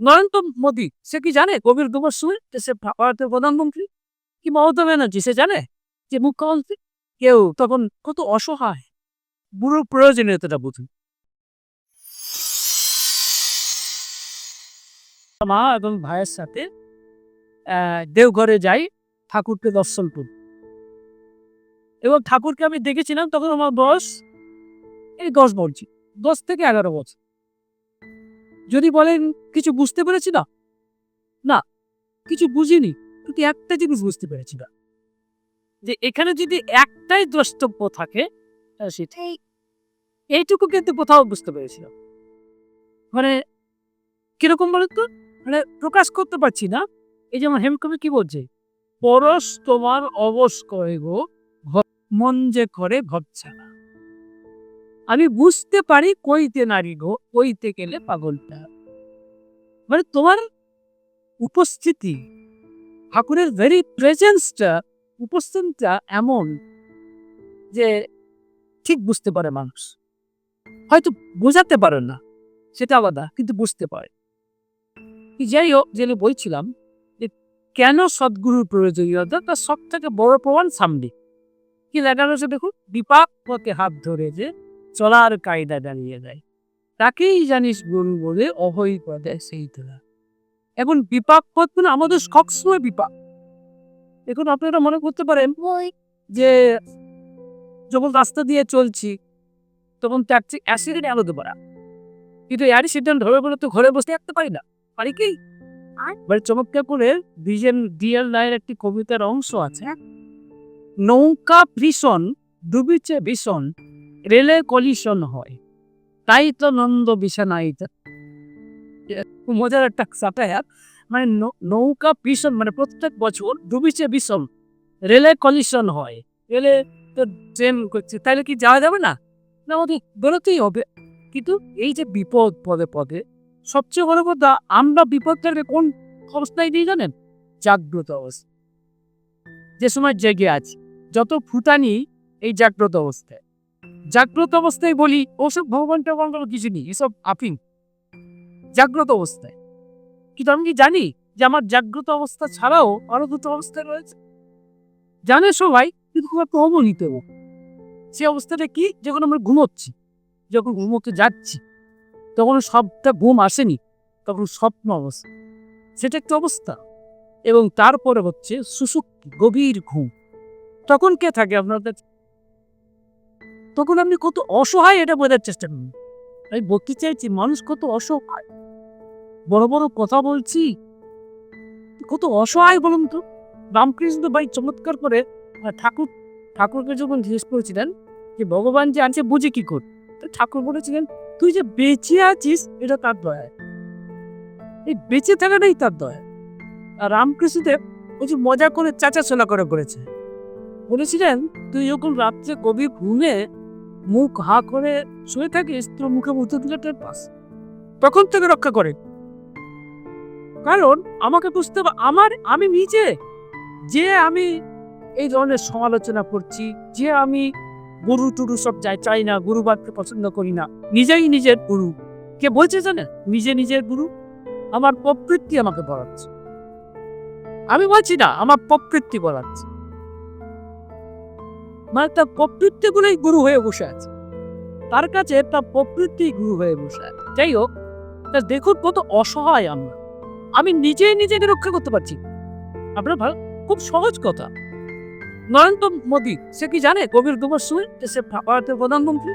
নরেন্দ্র মোদী, সে কি জানে কোভিড দুবার সময় যে সে ভারতের প্রধানমন্ত্রী? কি মমতা ব্যানার্জি, সে জানে? যে মুখ্যমন্ত্রী? কেউ তখন কত অসহায়। বুড়ো প্রয়োজনীয়তাটা বুঝুন। মা এবং ভাইয়ের সাথে দেওঘরে যাই, ঠাকুরকে দর্শন করি। এবং ঠাকুরকে আমি দেখেছিলাম তখন আমার বয়স, এই দশ বলছি দশ থেকে এগারো বছর। যদি বলেন কিছু বুঝতে পেরেছি না? না কিছু বুঝিনি। কিন্তু একটা জিনিস বুঝতে পেরেছি না। যে এখানে যদি একটাই দ্রষ্টব্য থাকে সেটাই এইটুকু কিন্তু কোথাও বুঝতে পেরেছিলাম মানে কীরকম বলেন তো মানে প্রকাশ করতে পারছি না। এই যেমন হেমকবি কি বলছে? পরশ তোমার অবশ করে গো মন যে করে ভরছা না। আমি বুঝতে পারি কইতে নারী গো কইতে গেলে পাগলটা। মানে তোমার উপস্থিতি ঠাকুরের ভেরি প্রেজেন্সটা উপস্থিতিটা এমন যে ঠিক বুঝতে পারে মানুষ। হয়তো বোঝাতে পারে না সেটা আলাদা কিন্তু বুঝতে পারে। কি যাই হোক জেনে বলছিলাম যে কেন সদ্গুরুর প্রয়োজনীয়তা তার সব থেকে বড় প্রমাণ সামনে। কি লেখা রয়েছে দেখুন? বিপাক পথে হাত ধরে যে চলার কায়দা দাঁড়িয়ে দেয়। তাকেই জানিস গুরু বলে অভয় পদে সেই তোলা এখন বিপাক পথ মানে আমাদের সবসময় বিপাক। এখন আপনারা মনে করতে পারেন যে যখন রাস্তা দিয়ে চলছি তখন ট্যাক্সি অ্যাসিডেন্ট আলোতে পারা কিন্তু সিদ্ধান্ত ধরে বলে তো ঘরে বসে থাকতে পারি না। পারি কি? এবার চমৎকার করে ডিজেন ডিএল রায়ের একটি কবিতার অংশ আছে। নৌকা ভীষণ ডুবিছে ভীষণ, রেলে কলিশন হয়। তাই তো নন্দ খুব মজার একটা সাটায়ার মানে নৌ- নৌকা ভীষণ মানে প্রত্যেক বছর ডুবিছে ভীষণ, রেলে কলিশন হয়। রেলে তো ট্রেন করছে, তাহলে কি যাওয়া যাবে না? না, আমাদের বেরোতেই হবে। কিন্তু এই যে বিপদ পদে পদে, সবচেয়ে বড় কথা, আমরা বিপদটাকে কোন অবস্থায় দিয়ে জানেন? জাগ্রত অবস্থা। যে সময় জেগে আছি, যত ফুটানি এই জাগ্রত অবস্থায়। জাগ্রত অবস্থায় বলি ওসব ভগবান টগবান কোনো কিছু নেই, এসব আফিং জাগ্রত অবস্থায়। কিন্তু আমি কি জানি যে আমার জাগ্রত অবস্থা ছাড়াও আরও দুটো অবস্থায় রয়েছে? জানে সবাই কিন্তু খুব একটা অবনীত সে অবস্থাটা কি? যখন আমরা ঘুমোচ্ছি, যখন ঘুমোতে যাচ্ছি, তখন সবটা ঘুম আসেনি, তখন স্বপ্ন অবস্থা। সেটা একটা অবস্থা। এবং তারপরে হচ্ছে সুসুপ্তি গভীর ঘুম। তখন কে থাকে আপনার কাছে তখন আপনি কত অসহায় এটা বোঝার চেষ্টা করুন। আমি বলতে চাইছি, মানুষ কত অসহায়। বড় বড় কথা বলছি। কত অসহায় বলুন তো। রামকৃষ্ণ ভাই চমৎকার করে ঠাকুর, ঠাকুরকে যখন জিজ্ঞেস করেছিলেন যে, ভগবান যে আনছে, বুঝে কি কর? ঠাকুর বলেছিলেন, তুই যে বেঁচে আছিস, এটা তার দয়া। এই বেঁচে থাকাটাই তার দয়া। আর রামকৃষ্ণদেব ওই যে মজা করে চাচা করে করেছে বলেছিলেন, তুই যখন রাত্রে কবি ঘুমে মুখ হা করে শুয়ে থাকিস তোর মুখে মুতে দিলে টের পাস। তখন থেকে রক্ষা করে। কারণ আমাকে বুঝতে হবে, আমার, আমি নিজে, যে আমি এই ধরনের সমালোচনা করছি, যে আমি গুরু টুরু সব চাই চাই না গুরুবাদকে পছন্দ করি না, নিজেই নিজের গুরু। কে বলছে জানেন? নিজে নিজের গুরু আমার প্রবৃত্তি আমাকে বলাচ্ছে। আমি বলছি না, আমার প্রবৃত্তি বলাচ্ছে। মানে তার প্রবৃত্তি গুলোই গুরু হয়ে বসে আছে। তার কাছে তার প্রবৃত্তি গুরু হয়ে বসে আছে। যাই হোক, তা দেখুন কত অসহায় আমরা। আমি নিজেই নিজেকে রক্ষা করতে পারছি। আপনার ভালো, খুব সহজ কথা। নরেন্দ্র মোদী, সে কি জানে কোভিড দুবার সময় সে ভারতের প্রধানমন্ত্রী?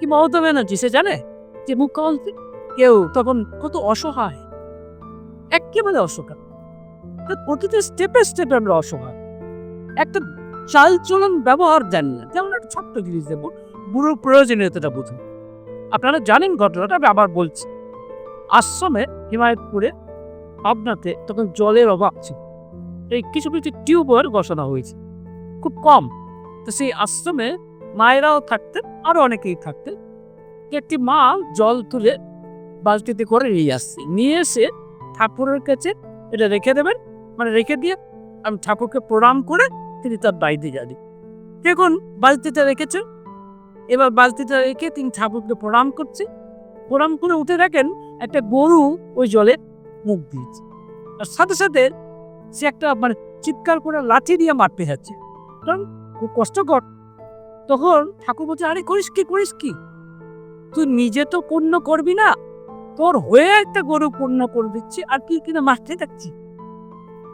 কি মমতা ব্যানার্জি, সে জানে যে মুখ্যমন্ত্রী? কেউ তখন কত অসহায়। একেবারে অসহায়। প্রতিটা স্টেপে স্টেপে আমরা অসহায়। একটা চাল চলন ব্যবহার জানি না। যেমন একটা ছোট্ট জিনিস দেবো বুড়োর প্রয়োজনীয়তাটা বুঝুন আপনারা জানেন ঘটনাটা, আমি আবার বলছি। আশ্রমে হিমায়তপুরে আপনাতে তখন জলের অভাব ছিল। এই কিছু কিছু টিউবওয়েল বসানো হয়েছে। খুব কম। তো সেই আশ্রমে মায়েরাও থাকতেন আরও অনেকেই থাকতেন। একটি মা জল তুলে বালতিতে করে নিয়ে আসছে। নিয়ে এসে ঠাকুরের কাছে এটা রেখে দেবেন। মানে রেখে দিয়ে আমি ঠাকুরকে প্রণাম করে তিনি তার বাড়িতে যাবেন দেখুন বালতিটা রেখেছে? এবার বালতিটা রেখে তিনি ঠাকুরকে প্রণাম করছে। প্রণাম করে উঠে দেখেন একটা গরু ওই জলে মুখ দিয়েছে। আর সাথে সাথে সে একটা মানে চিৎকার করে লাঠি দিয়ে মারতে যাচ্ছে। কারণ খুব কষ্টকর। তখন ঠাকুর বলছে, আরে, করিস কি করিস কি? তুই নিজে তো পূর্ণ করবি না। তোর হয়ে একটা গরু পূর্ণ করে দিচ্ছি, আর কি কিনা মারতে থাকছি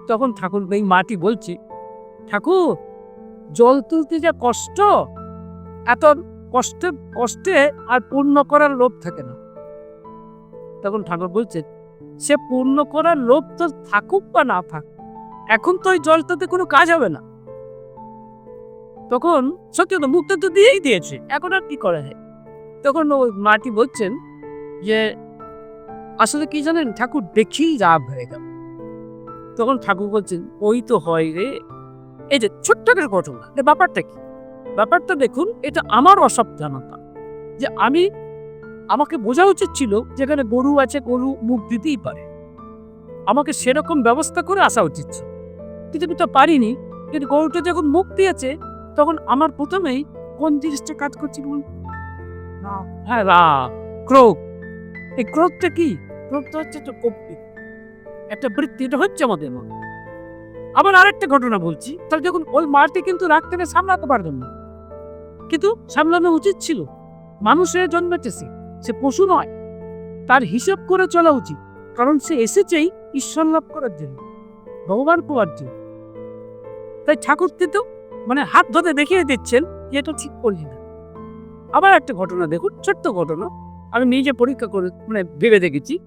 তখন ঠাকুর এই মাটি বলছে ঠাকুর, জল তুলতে যা কষ্ট, এত কষ্টে কষ্টে আর পূর্ণ করার লোভ থাকে না। তখন ঠাকুর বলছে, সে পূর্ণ করার লোভ তো থাকুক বা না থাক এখন তো ওই জলটাতে কোনো কাজ হবে না। তখন সত্যি তো মুখটা তো দিয়েই দিয়েছে, এখন আর কি করা যায়? তখন ওই মাটি বলছেন যে, আসলে কি জানেন, ঠাকুর দেখেই রাগ হয়ে গেল। তখন ঠাকুর বলছেন, ওই তো হয় রে এই যে ছোট্ট একটা ঘটনা ব্যাপারটা কি? ব্যাপারটা দেখুন, এটা আমার অসাবধানতা যে আমি, আমাকে বোঝা উচিত ছিল যেখানে গরু আছে, গরু মুখ দিতেই পারে। আমাকে সেরকম ব্যবস্থা করে আসা উচিত ছিল। কিন্তু আমি তো পারিনি, কিন্তু গরুটা যখন মুখ দিয়েছে, তখন আমার প্রথমেই কোন জিনিসটা কাজ করছি বলুন? হ্যাঁ রা, ক্রোধ। এই ক্রোধটা কি? ক্রোধটা হচ্ছে তো কপি। একটা বৃত্তি, এটা হচ্ছে আমাদের মধ্যে আবার আরেকটা ঘটনা বলছি, তাহলে দেখুন, ওই মাটি কিন্তু রাগ থেকে সামলাতে পারবেন না। কিন্তু সামলানো উচিত ছিল। মানুষের জন্মেছে সে পশু নয়। তার হিসাব করে চলা উচিত, কারণ সে এসেছেই ঈশ্বর লাভ করার জন্য, ভগবান পাওয়ার জন্য। তাই ঠাকুরকে তো মানে হাত ধরে দেখিয়ে দিচ্ছেন যে এটা ঠিক করলি না। আবার একটা ঘটনা দেখুন, ছোট্ট ঘটনা। আমি নিজে পরীক্ষা করে মানে ভেবে দেখেছি।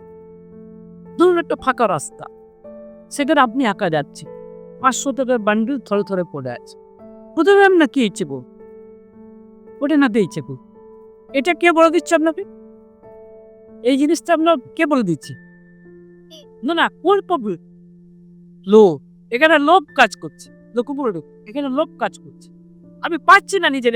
ধরুন একটা ফাঁকা রাস্তা, সেখানে আপনি একা যাচ্ছেন। পাঁচশো টাকার বান্ডিল থরে থরে পড়ে আছে। প্রথমে আমি না কি ইচ্ছে করব ওটা না দিয়ে ইচ্ছে করব এটা কে বলে দিচ্ছে আপনাকে? এই জিনিসটা আপনার কে বলে দিচ্ছে? না না কোন পাবে লোভ। এখানে লোভ কাজ করছে। দেখুন, এখানে লোভ কাজ করছে। আমি পাচ্ছি না নিজের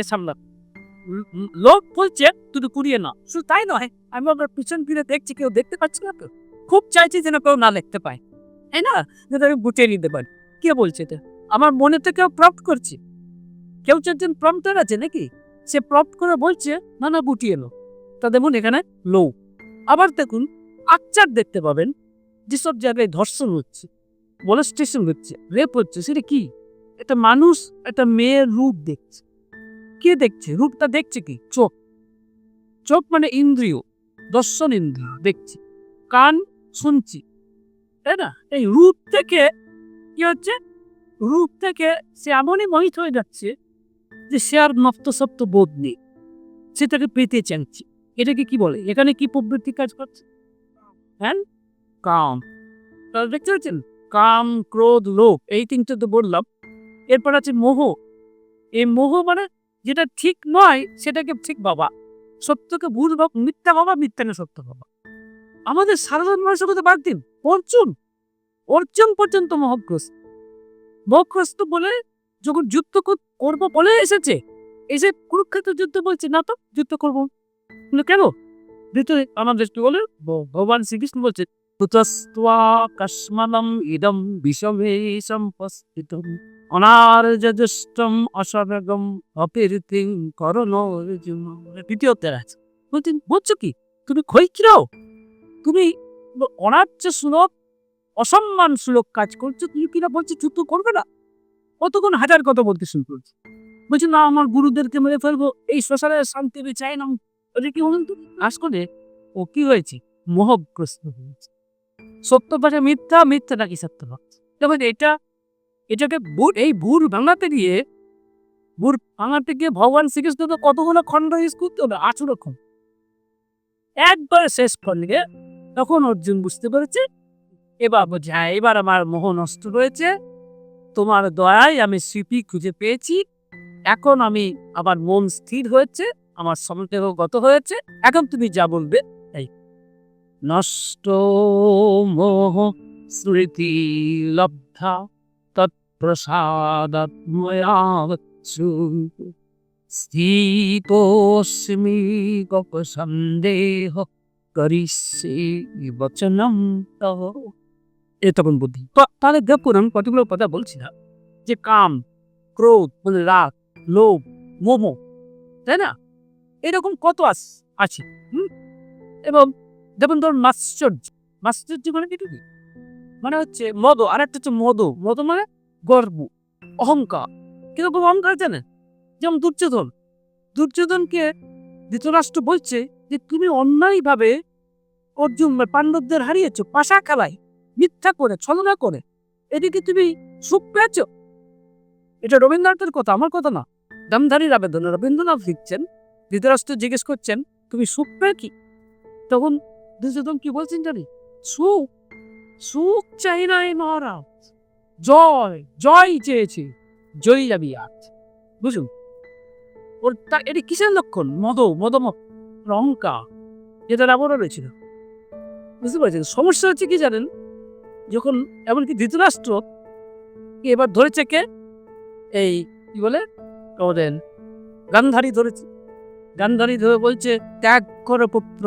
উম, লোভ বলছে তুই কুড়িয়ে না শুধু তাই নয় আমি আপনার পিছন ফিরে দেখছি কেউ দেখতে পাচ্ছি না তো? খুব চাইছি যেন কেউ না দেখতে পায়। তাই না? যাতে আমি গুটিয়ে নিতে পারি। কে বলছে এটা। আমার মনে তো কেউ প্রম্পট করছে। কেউ চারজন প্রম্পটার আছে নাকি? সে প্রম্পট করে বলছে, না না, গুটিয়ে এলো তা দেখুন এখানে লো আবার দেখুন আকচার দেখতে পাবেন, যেসব জায়গায় ধর্ষণ হচ্ছে মলেস্টেশন হচ্ছে রেপ হচ্ছে, সেটা কি? একটা মানুষ, একটা মেয়ের রূপ দেখছে। কে দেখছে? রূপটা দেখছে কি? চোখ। চোখ মানে ইন্দ্রিয়, দর্শন ইন্দ্রিয়, দেখছি। কান শুনছি। তাই না? এই রূপ থেকে কি হচ্ছে? রূপ থেকে সে এমনই মোহিত হয়ে যাচ্ছে যে সে আর নপ্তসপ্ত বোধ নেই। সেটাকে পেতে চাইছে। এটাকে কি বলে? এখানে কি প্রবৃত্তি কাজ করছে? হ্যাঁ? কাম। তাহলে দেখতে পাচ্ছেন? কাম, ক্রোধ, লোভ, এই তিনটা তো বললাম। এরপর আছে মোহ। এই মোহ মানে যেটা ঠিক নয়, সেটাকে ঠিক বাবা সত্যকে ভুল মিথ্যা বাবা মিথ্যাকে সত্য বাবা আমাদের সাধারণ মানুষের কথা বাদ দিন। অর্জুন অর্জুন পর্যন্ত মহগ্রস্ত মহগ্রস্ত বলে যখন যুদ্ধ কর- করব বলে এসেছে, এসে কুরুক্ষেত্র যুদ্ধ বলছে, না তো, যুদ্ধ করব। কেন? ভিতরে আমাদের কি বলে ভগবান শ্রীকৃষ্ণ বলছে আছে। বলছেন বলছো কি? তুমি খৈকিরাও তুমি অনার্য সুলভ অসম্মান সুলভ কাজ করছ, তুমি কিনা বলছো যুদ্ধ করবে না। কতক্ষণ হাজার কথা বলতে শুরু করছে? বলছি, না, আমার গুরুদেরকে মেরে ফেলব, এই শ্মশানে শান্তি আমি চাই না। ওটা কি বলুন তুমি আসলে ও কি হয়েছে? মোহগ্রস্ত হয়েছে। সত্য ভাষা মিথ্যা মিথ্যা নাকি সত্য দেখুন এটা, এটাকে ভুল এই ভুল ভাঙাতে গিয়ে ভুল ভাঙাতে গিয়ে ভগবান শ্রীকৃষ্ণ তো কতগুলো খণ্ড ইউজ করতে হবে খণ্ড। একবার শেষ করলে তখন অর্জুন বুঝতে পেরেছে এবার বলছে হ্যাঁ এবার আমার মোহ নষ্ট হয়েছে তোমার দয়ায় আমি স্মৃতি খুঁজে পেয়েছি। এখন আমি, আমার মন স্থির হয়েছে, আমার সমতেহ গত হয়েছে, এখন তুমি যা বলবে তাই নষ্ট মোহ স্মৃতি লব্ধা তৎপ্রসাদময়াচু স্থিতোস্মি গপ সন্দেহ করিষ্যে বচনম তহ এ তখন বুদ্ধি। তাহলে দেখুন আমি কতগুলো কথা বলছিলাম যে কাম, ক্রোধ মানে রাগ, লোভ, মোহ, তাই না? এরকম কত আছে, হুম? এবং যেমন ধরুন মাশ্চর্য মাশ্চর্য মানে কি কি মানে হচ্ছে মদ আর একটা হচ্ছে মদ মদ মানে গর্ব, অহংকার। কীরকম অহংকার জানেন যেমন দুর্যোধন, দুর্যোধনকে ধৃতরাষ্ট্র বলছে যে, তুমি অন্যায়ভাবে অর্জুন পাণ্ডবদের হারিয়েছ, পাশা খেলায়। মিথ্যা করে, ছলনা করে। এদিকে তুমি সুখ পেয়েছ? এটা রবীন্দ্রনাথের কথা, আমার কথা না। দামধারীর আবেদন, রবীন্দ্রনাথ লিখছেন, ধৃতরাষ্ট্র জিজ্ঞেস করছেন, তুমি সুখ পেয়ে কি? তখন দুর্যোধন কি বলছেন জানি? সুখ সুখ চাই না এই মহারাজ। জয় জয় চেয়েছি, জয় যাবি আজ। বুঝুন? ওর তা এটি কিসের লক্ষণ? মদ মদম অহংকার যেটা রাবণের রয়েছিল বুঝতে পারছেন? সমস্যা হচ্ছে কি জানেন? যখন এমনকি ধৃতরাষ্ট্র এবার ধরেছে কে? এই কি বলে? আমাদের গান্ধারী ধরেছে। গান্ধারী ধরে বলছে, ত্যাগ করে পুত্র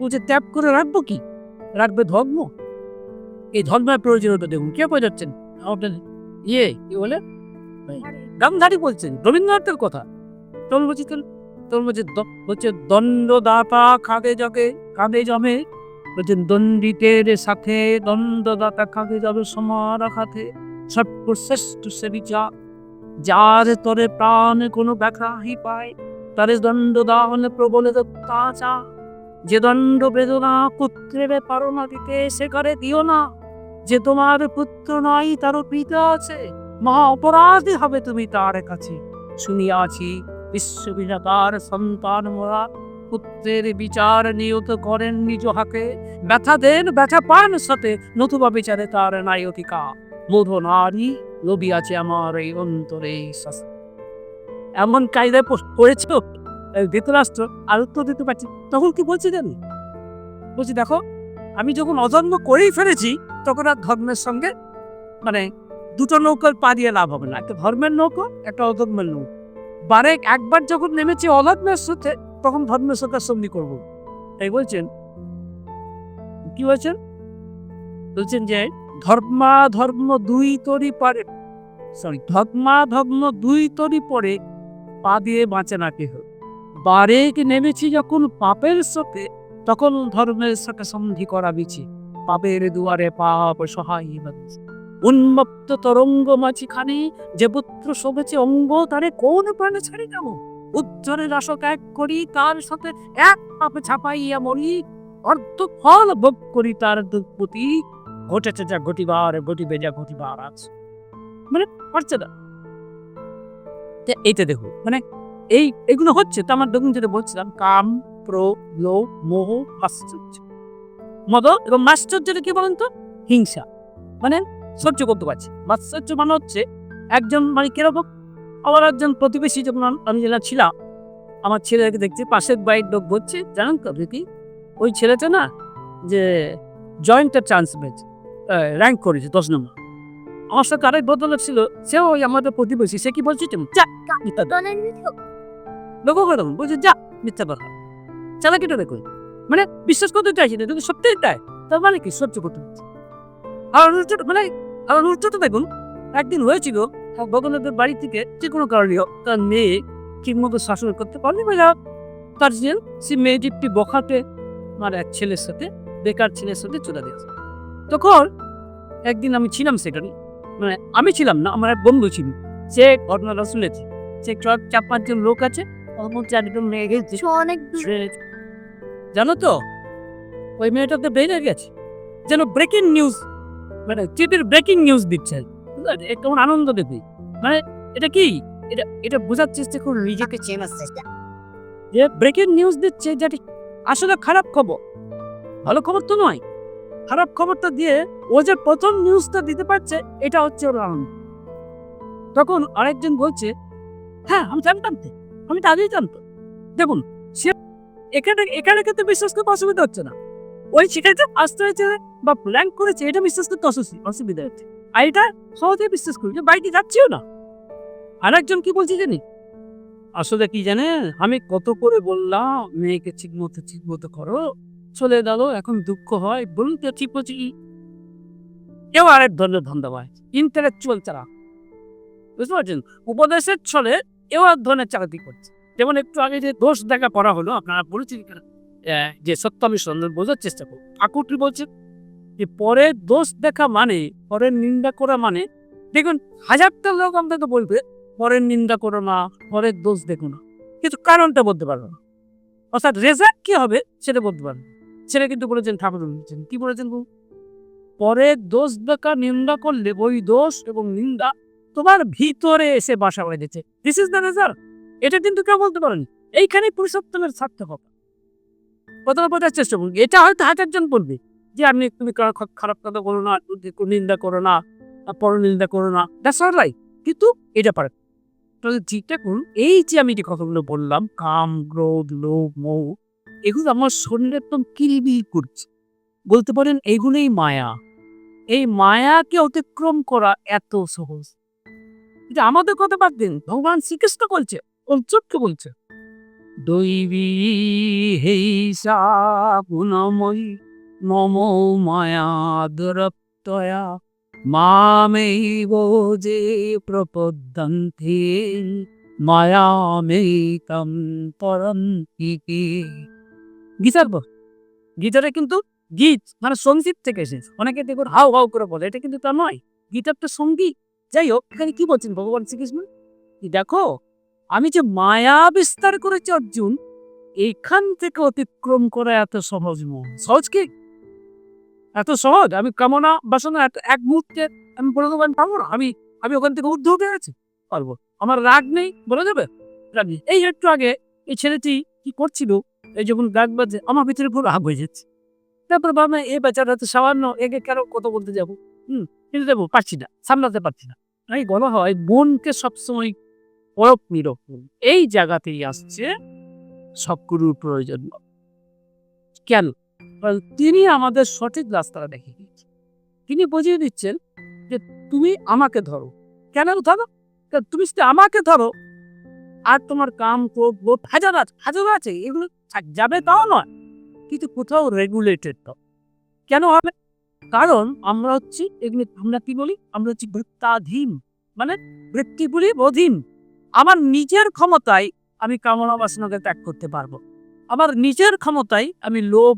বলছে, ত্যাগ করে রাখব কি? রাখবে ধর্ম? এই ধর্মের প্রয়োজনীয়তা দেখুন, কে বোঝাচ্ছেন? আমাদের ইয়ে কি বলে? গান্ধারী বলছেন, রবীন্দ্রনাথের কথা। তখন বলছি তখন বলছে বলছে, দণ্ডদাতা খাদে জগে কাঁধে জমে দণ্ডিতের সাথে দণ্ডদাতা কাঁধে যাবে সমার খাতে সর্বশ্রেষ্ঠ সে বিচার যার তরে প্রাণ কোনো ব্যাঘ্রাহি পায়, তারে দণ্ড দান প্রবলে কাঁচা যে দণ্ড বেদনা পুত্রের পারো না দিতে সে করে দিও না। যে তোমার পুত্র নাই, তারও পিতা আছে। মহা অপরাধী হবে তুমি তার কাছে। শুনিয়াছি বিশ্ববিনাকার সন্তান মোরা পুত্রের বিচার নিয়ত করেন নিজ হাকে ব্যথা দেন, ব্যথা পান সাথে, নতুবা বিচারে তার নাই অধিকার। মধু নারী আছে আমার এই অন্তরে এমন কায়দায় পড়েছ? ধৃতরাষ্ট্র, আর উত্তর দিতে পারছি তখন কি বলছি জানি? বলছি, দেখো, আমি যখন অজন্ম করেই ফেলেছি, তখন আর ধর্মের সঙ্গে মানে দুটো নৌকার পা দিয়ে লাভ হবে না। একটা ধর্মের নৌকো, একটা অধর্মের নৌকো। বারে একবার যখন নেমেছি অধর্মের সাথে তখন ধর্মের সাথে সন্ধি করব। তাই বলছেন? কি বলছেন? বলছেন যে, ধর্মা ধর্ম দুই তরি পারে। সরি ধর্মা ধর্ম দুই তরি পরে পা দিয়ে বাঁচে না কেহ। বারে নেমেছি যখন পাপের সাথে তখন ধর্মের সাথে সন্ধি করা বিছি পাপের দুয়ারে পাপ সহায় বাঁধছে। উন্মত্ত তরঙ্গ মাঝিখানে যে পুত্র শোভেছে অঙ্গ, তারে কোন প্রাণে ছাড়ি যাব উজ্জ্বলের আশক এক করি, তার সাথে এক পাপে ছাপাইয়া মরি। অর্ধ ফল ভোগ করি তার দুর্পতি ঘটেছে যা ঘটিবার, ঘটিবে যা ঘটিবার আজ। মানে পারছে না। এইটা দেখো মানে এই, এগুলো হচ্ছে, তো আমার দেখুন যেটা বলছিলাম, কাম প্রো লোভ মোহ, আশ্চর্য। মদ এবং মাশ্চর্যটা কি বলেন তো? হিংসা। মানে সহ্য করতে পারছি মাশ্চর্য মানে হচ্ছে, একজন মানে কীরকম আমার একজন প্রতিবেশী যখন আমি যেটা ছিলাম আমার ছেলেকে দেখছি পাশের বাড়ির লোক বলছে জানেন তো কি ওই ছেলেটা না যে জয়েন্টের চান্স পেয়েছে র্যাঙ্ক করেছে দশ নম্বর। আমার সাথে আরেক বদল ছিল সেও ওই আমাদের প্রতিবেশী সে কি বলছে? যা মিথ্যা তখন বলছে যা মিথ্যা কথা। চালাকিটা দেখুন মানে বিশ্বাস করতে চাইছি না যদি সত্যি তাই তার মানে কি? সহ্য করতে হচ্ছে আর অনুষ্ঠান মানে আর অনুষ্ঠানটা দেখুন একদিন হয়েছিল বগলদের বাড়ি থেকে যে কোনো কারণে হোক, তার মেয়ে ঠিকমতো শাসন করতে পারলে বা যা তার যে সে মেয়েটি একটি বখাটে আমার এক ছেলের সাথে বেকার ছেলের সাথে চলে গেছে। তখন একদিন আমি ছিলাম সেখানে মানে আমি ছিলাম না আমার এক বন্ধু ছিল সে ঘটনাটা শুনেছে। সে চার চার পাঁচজন লোক আছে অনেক জানো তো ওই মেয়েটাতে বেড়ে গেছে। যেন ব্রেকিং নিউজ মানে টিভির ব্রেকিং নিউজ দিচ্ছে। বুঝলে? এ কেমন আনন্দ দেবে? মানে এটা কি? এটা এটা বোঝার চেষ্টা করুন। নিজেকে চেনার চেষ্টা। যে ব্রেকিং নিউজ দিচ্ছে যেটা আসলে খারাপ খবর। ভালো খবর তো নয়। খারাপ খবরটা দিয়ে ও যে প্রথম নিউজটা দিতে পারছে এটা হচ্ছে ওর আনন্দ। তখন আরেকজন বলছে হ্যাঁ আমি জানতাম তো। আমি তো আগেই জানতাম। দেখুন সে এখানে এখানে কিন্তু বিশ্বাস করতে অসুবিধা হচ্ছে না। ওই শিখাইতে আসতে হয়েছে বা প্ল্যান করেছে এটা বিশ্বাস করতে অসুবিধা হচ্ছে। আর এটা সহজে বিশ্বাস করি যে বাড়িতে যাচ্ছিও না। আর একজন কি বলছে জানি? আসলে কি জানেন আমি কত করে বললাম, মেয়েকে ঠিক মতো ঠিক মতো করো, চলে গেল, এখন দুঃখ হয়, বলুন তো ঠিক বলছি? কেউ আরেক ধরনের ধান্দা পায় ইন্টালেকচুয়াল চারা। বুঝতে পারছেন? উপদেশের ছলে এও এক ধরনের চাকরি করছে। যেমন একটু আগে যে দোষ দেখা করা হলো, আপনারা বলেছেন যে সত্য আমি সন্ধান বোঝার চেষ্টা করব। ঠাকুরটি বলছেন যে পরের দোষ দেখা মানে পরের নিন্দা করা মানে দেখুন, হাজারটা লোক আমাকে বলবে, পরের নিন্দা করো না, পরের দোষ দেখো না। কিন্তু কারণটা বলতে পারবে না। অর্থাৎ রেজাল্ট কি হবে সেটা বলতে পারবে সেটা কিন্তু বলেছেন, ঠাকুর বলেছেন, কি বলেছেন? পরের দোষ দেখা নিন্দা করলে ওই দোষ এবং নিন্দা তোমার ভিতরে এসে বাসা বেঁধেছে দিস ইজ দ্য রেজাল্ট এটা কিন্তু কেউ বলতে পারেন। এইখানে পুরুষোত্তমের সার্থকতা কথাটা বোঝার চেষ্টা করুন। এটা হয়তো হাজারজন বলবে। যে আপনি তুমি খারাপ কথা করো না, নিন্দা করো না পর নিন্দা করো না দ্যাটস অল রাইট কিন্তু এটা পারে। তাহলে ঠিকটা করুন এই যে আমি যে কথাগুলো বললাম, কাম, ক্রোধ, লোভ মোহ এগুলো আমার শরীরে একদম কিলবিল করছে। বলতে পারেন এগুলোই মায়া। এই মায়াকে অতিক্রম করা এত সহজ। এটা আমাদের কথা বাদ দিন, ভগবান শ্রীকৃষ্ণ বলছে, অর্জুনকে বলছে। দৈবী হেইসা গুণময়ী নম মায়া দুরপ্তয়া, মামেইব যে প্রপদ্যন্তে মায়ামেকম পরন্তি গীতার বল। গীতাটা কিন্তু গীত মানে সংগীত থেকে এসেছে। অনেকে দেখুন হাউ হাউ করে বলে, এটা কিন্তু তা নয়। গীতার তো সংগীত। যাই হোক, এখানে কি বলছেন ভগবান শ্রীকৃষ্ণ? দেখো, আমি যে মায়া বিস্তার করেছি অর্জুন এইখান থেকে অতিক্রম করা এত সহজ সহজ কি? এত সহজ? আমি কামনা বাসনা এক মুহূর্তে আমি বলে দেবেন পাবো না। আমি আমি ওখান থেকে ঊর্ধ্ব উঠে গেছি। পারব। আমার রাগ নেই, বলে যাবে রাগ নেই। এই একটু আগে এই ছেলেটি কি করছিল? এই যখন গাছ বাজে, আমার ভিতরে পুরো রাগ হয়ে যাচ্ছে। তারপর ভাবলাম এই বেচারা তো সামান্য, একে কেন কথা বলতে যাব? হুম, কিন্তু দেবো পারছি না, সামলাতে পারছি না। এই বলা হয় বোনকে সবসময় পরক নিরক এই জায়গাতেই আসছে সবগুরুর প্রয়োজন। কেন? তিনি আমাদের সঠিক রাস্তাটা দেখিয়ে দিচ্ছেন তিনি বুঝিয়ে দিচ্ছেন যে তুমি আমাকে ধরো। কেন ধরো? তুমি আমাকে ধরো, আর তোমার কাম, ক্রোধ, বোধ হাজার আছে হাজার আছে, এগুলো যাবে তাও নয়, কিন্তু কোথাও রেগুলেটেড তো। কেন হবে? কারণ আমরা হচ্ছি, এগুলি আমরা কি বলি? আমরা হচ্ছি বৃত্তাধীন মানে বৃত্তি বৃত্তিগুলি অধীন আমার নিজের ক্ষমতায় আমি কামনা বাসনাকে ত্যাগ করতে পারব। আমার নিজের ক্ষমতায় আমি লোভ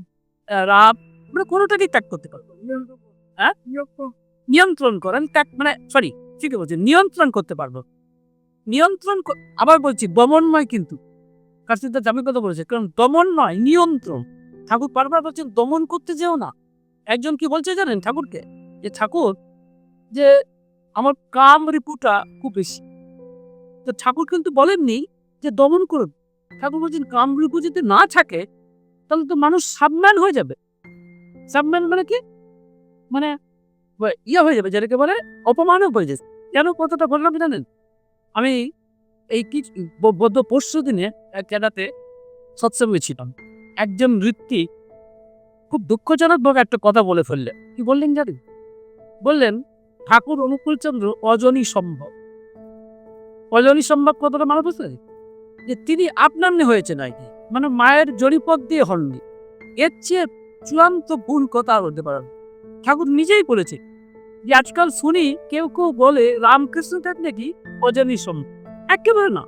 রাগ মানে কোনোটাকেই ত্যাগ করতে পারব হ্যাঁ? নিয়ন্ত্রণ করেন ত্যাগ মানে সরি ঠিক বলছি, নিয়ন্ত্রণ করতে পারব। নিয়ন্ত্রণ আবার বলছি, দমন নয় কিন্তু। কার্তিক দামি কথা বলেছে, কারণ দমন নয়, নিয়ন্ত্রণ। ঠাকুর বারবার বলছেন, দমন করতে যেও না। একজন কি বলছে জানেন ঠাকুরকে? যে ঠাকুর, যে আমার কাম রিপুটা খুব বেশি। তো ঠাকুর কিন্তু বলেননি যে দমন করুন। ঠাকুর বলছেন, কাম রিপু যদি না থাকে তাহলে তো মানুষ সাবম্যান হয়ে যাবে। সাবম্যান মানে কি? মানে ইয়ে হয়ে যাবে, যেটাকে বলে অপমানও হয়ে যাবে। কেন কতটা বললাম জানেন? আমি এই কি বদ্ধ পরশু দিনে জায়গাতে সৎসঙ্গে ছিলাম। একজন ঋত্বিক খুব দুঃখজনকভাবে একটা কথা বলে ফেললেন। কি বললেন জানেন? বললেন, ঠাকুর অনুকূলচন্দ্র অজনী সম্ভব। অজনী সম্ভব কতটা মানে বুঝতে যে তিনি আপনার হয়েছে নাকি মানে মায়ের জড়িপদ দিয়ে হননি এর চেয়ে চূড়ান্ত ভুল কথা হতে পারে ঠাকুর নিজেই বলেছে যে, আজকাল শুনি কেউ কেউ বলে রামকৃষ্ণ ঠাক নাকি অজানি সম্ভব একেবারে না।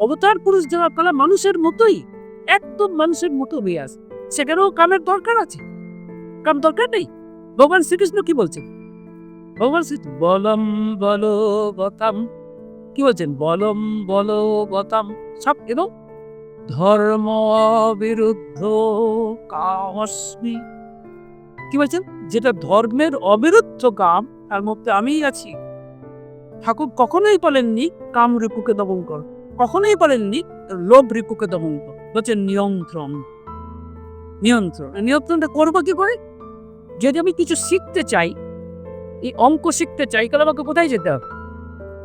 অবতার পুরুষ যারা তারা মানুষের মতোই, একদম মানুষের মতো হয়ে আছে। সেখানেও কামের দরকার আছে। কাম দরকার নেই। ভগবান শ্রীকৃষ্ণ কি বলছেন? ভগবান শ্রী বলম বলো গতাম কি বলছেন? বলম বলো গতাম সব এবং ধর্ম বিরুদ্ধ কামস্মি। কি বলছেন? যেটা ধর্মের অবিরুদ্ধ কাম, তার মধ্যে আমিই আছি। ঠাকুর কখনোই বলেননি কাম রিপুকে দমন কর। কখনোই বলেননি লোভ রিপুকে দমন কর। বলছেন নিয়ন্ত্রণ। নিয়ন্ত্রণ। নিয়ন্ত্রণটা করব কি করে? যদি আমি কিছু শিখতে চাই, এই অঙ্ক শিখতে চাই, তাহলে আমাকে কোথায় যেতে হবে?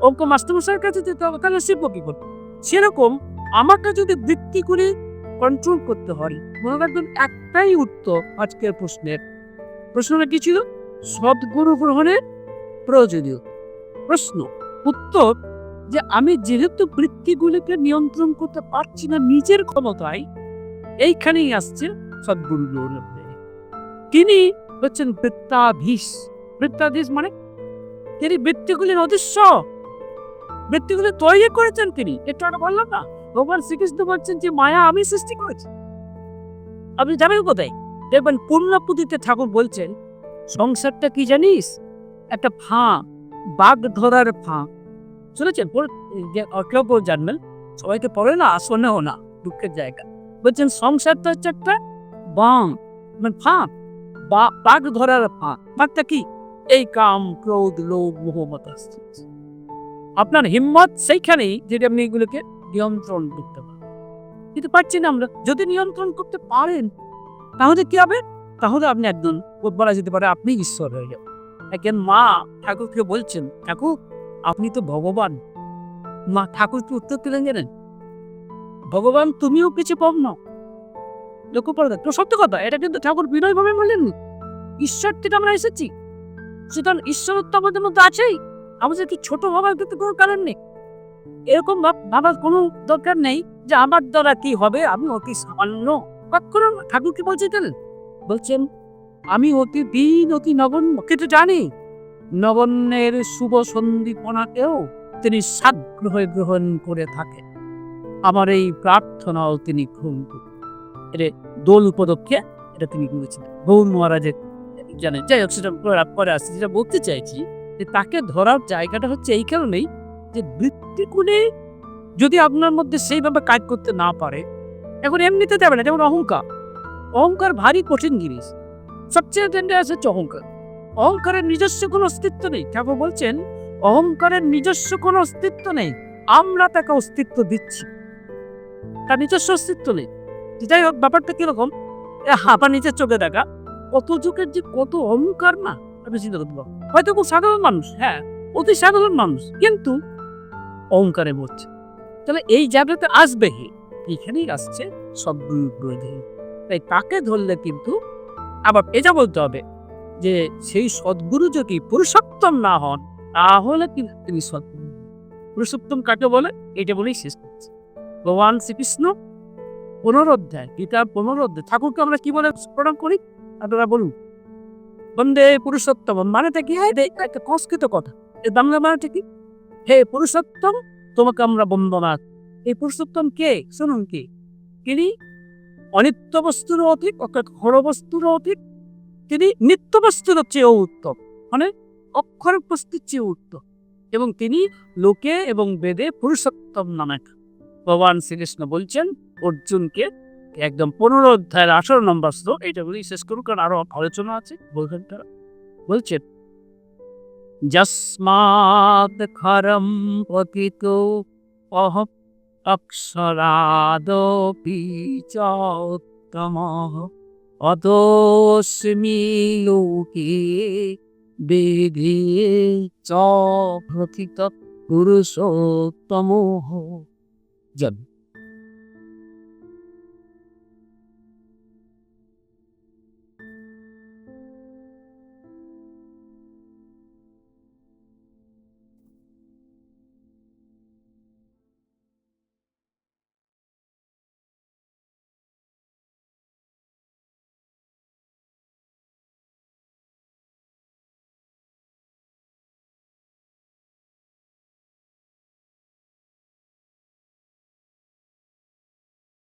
অঙ্ক মাস্টারমশাইয়ের কাছে যেতে হবে, তাহলে শিখব কি করে? সেরকম আমাকে যদি বৃত্তি করে কন্ট্রোল করতে হয়, মনে রাখবেন একটাই উত্তর আজকের প্রশ্নের। প্রশ্নটা কি ছিল? সদ্গুরু গ্রহণের প্রয়োজনীয়। প্রশ্ন, উত্তর যে আমি যেহেতু বৃত্তিগুলিকে নিয়ন্ত্রণ করতে পারছি না নিজের ক্ষমতায়, এইখানেই আসছে সদ্গুরু গ্রহণের তিনি হচ্ছেন বৃত্তাধীশ। বৃত্তাধীশ মানে তিনি বৃত্তিগুলির অদৃশ্য। বৃত্তিগুলি তৈরি করেছেন তিনি। একটু বললাম না? ভগবান শ্রীকৃষ্ণ বলছেন যে, মায়া আমি সৃষ্টি করেছি। আপনি যাবেন কোথায়? দেখবেন পূর্ণপুতিতে ঠাকুর বলছেন, সংসারটা কি জানিস? একটা ফাঁ বাঘ ধরার ফাঁ শুনেছেন? কেউ কেউ জানবেন, সবাইকে পড়ে না, শোনেও না, দুঃখের জায়গা। বলছেন, সংসারটা হচ্ছে একটা বাম মানে ফাঁক, বা, বাঘ ধরার ফাঁক। ফাঁকটা কি? এই কাম, ক্রোধ, লোভ, মোহ আপনার হিম্মত সেইখানেই যেটা আপনি এগুলোকে নিয়ন্ত্রণ করতে পারেন কিন্তু পারছি না আমরা। যদি নিয়ন্ত্রণ করতে পারেন, তাহলে কি হবে? তাহলে আপনি একজন বলা যেতে পারে আপনি ঈশ্বর হয়ে যাবেন। একজন মা ঠাকুরকে বলছেন, ঠাকুর, আপনি তো ভগবান। মা ঠাকুর কি উত্তর দিলেন জানেন ভগবান, তুমিও কিছু পাব না। লক্ষ্য দেখ তো সত্য কথা, এটা কিন্তু ঠাকুর বিনয় ভাবে বললেন ঈশ্বর থেকে আমরা এসেছি। সুতরাং ঈশ্বরত্ব আমাদের মধ্যে আছেই। আমাদের একটু ছোট ভাবার কিন্তু কোনো কারণ নেই। এরকম ভাব- ভাবার কোনো দরকার নেই যে আমার দ্বারা কি হবে, আমি অতি সামান্য। কখনো ঠাকুর কি বলছে জানেন বলছেন, আমি অতি দিন, অতি নগণ্য কিন্তু জানি? নগণ্যের শুভ সন্দীপনাকেও তিনি সাগ্রহে গ্রহণ করে থাকেন। আমার এই প্রার্থনাও তিনি গ্রহণ করেন এটা দোল উপলক্ষে এটা তিনি বলেছিলেন। গৌর মহারাজের জানেন যাই হোক, সেটা পরে আসছে। যেটা বলতে চাইছি যে তাকে ধরার জায়গাটা হচ্ছে এই কারণেই যে বৃত্তিকুলে যদি আপনার মধ্যে সেইভাবে কাজ করতে না পারে, এখন এমনিতে যাবে না, যেমন অহংকার। অহংকার ভারী কঠিন জিনিস। সবচেয়ে ডেঞ্জারাস হচ্ছে অহংকার। অহংকারের নিজস্ব কোনো অস্তিত্ব নেই। ঠাকুর বলছেন, অহংকারের নিজস্ব কোনো অস্তিত্ব নেই। আমরা তাকে অস্তিত্ব দিচ্ছি। তার নিজস্ব অস্তিত্ব নেই। যাই হোক, ব্যাপারটা কীরকম হাঁপা নিচের চোখে দেখা। কত যুগের যে কত অহংকার না আপনি চিন্তা করতে হয়তো খুব সাধারণ মানুষ হ্যাঁ অতি সাধারণ মানুষ। কিন্তু অহংকারে মরছে তাহলে এই জায়গাতে আসবে এখানেই আসছে সদ্গুরু গ্রহে তাই তাকে ধরলে কিন্তু আবার এটা বলতে হবে যে, সেই সদ্গুরু যদি পুরুষোত্তম না হন, তাহলে কিন্তু তিনি সদ্গুরু। পুরুষোত্তম কাকে বলে? এটা বলেই শেষ করছে। ভগবান শ্রীকৃষ্ণ পুনরোধ্যায় গীতা গীতার পনেরো অধ্যায়, ঠাকুরকে আমরা কি বলে প্রণাম করি? আপনারা বলুন। বন্দে পুরুষোত্তম, মানেটা কি? হয় একটা সংস্কৃত কথা। এর বাংলা মানেটা কি? হে পুরুষোত্তম, তোমাকে আমরা বন্দনা এই পুরুষোত্তম কে? শুনুন কি? তিনি অনিত্য বস্তুর অধিক ঘর বস্তুর অধিক। তিনি নিত্য বস্তুর চেয়েও উত্তম মানে অক্ষর বস্তুর চেয়ে উত্তম। এবং তিনি লোকে এবং বেদে পুরুষোত্তম নামে। ভগবান শ্রীকৃষ্ণ বলছেন, অর্জুনকে একদম পনেরো অধ্যায়ের আঠারো নম্বর শ্লোক, এটা বলেই শেষ করুক, কারণ আরও আলোচনা আছে বলছেন যস্মাৎ খরম পতিত অহ অক্ষরাদপি চ উত্তম অতস্মি লোকে বেদে চ প্রথিত পুরুষোত্তম জন্ম